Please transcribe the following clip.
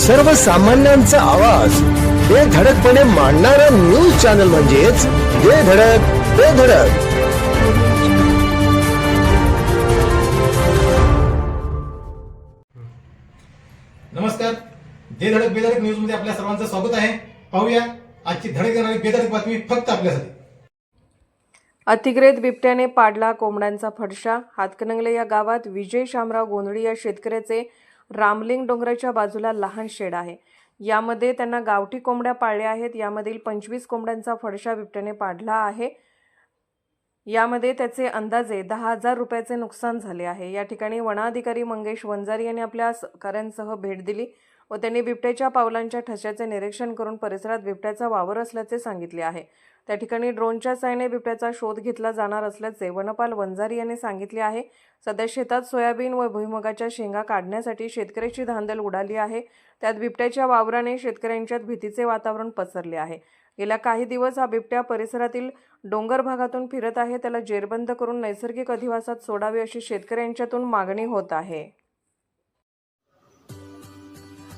सर्वसामान्यांचा आवाज. बेधडकपणे मांडणारा न्यूज चॅनल म्हणजेच बेधडक बेधडक नमस्कार. जे धडक बेधडक न्यूजमध्ये आपल्या सर्वांचं स्वागत आहे. पाहूया आजची धडक देणारी बेधडक बातमी फक्त आपल्यासाठी. अतिग्रेत बिबट्याने पाडला कोंबड्यांचा फडशा. हातकणंगले या गावात विजय शामराव गोंधळी या शेतकऱ्याचे रामलिंग डोंगराच्या बाजूला लहान शेड आहे. यामध्ये त्यांना गावठी कोंबड्या पाळल्या आहेत. यामधील पंचवीस कोंबड्यांचा फडशा बिबट्याने पाडला आहे. यामध्ये त्याचे अंदाजे दहा हजार रुपयाचे नुकसान झाले आहे. या ठिकाणी वनाधिकारी मंगेश वंजारी यांनी आपल्या सहकाऱ्यांसह भेट दिली. व त्यांनी बिबट्याच्या पावलांच्या ठशाचे निरीक्षण करून परिसरात बिबट्याचा वावर असल्याचे सांगितले आहे. त्या ठिकाणी ड्रोनच्या साहाय्याने बिबट्याचा शोध घेतला जाणार असल्याचे वनपाल वंजारी यांनी सांगितले आहे. सध्या शेतात सोयाबीन व भुईमुगाच्या शेंगा काढण्यासाठी शेतकऱ्याची धांदल उडाली आहे. त्यात बिबट्याच्या वावराने शेतकऱ्यांच्यात भीतीचे वातावरण पसरले आहे. गेल्या काही दिवस हा बिबट्या परिसरातील डोंगर भागातून फिरत आहे. त्याला जेरबंद करून नैसर्गिक अधिवासात सोडावे अशी शेतकऱ्यांच्यातून मागणी होत आहे.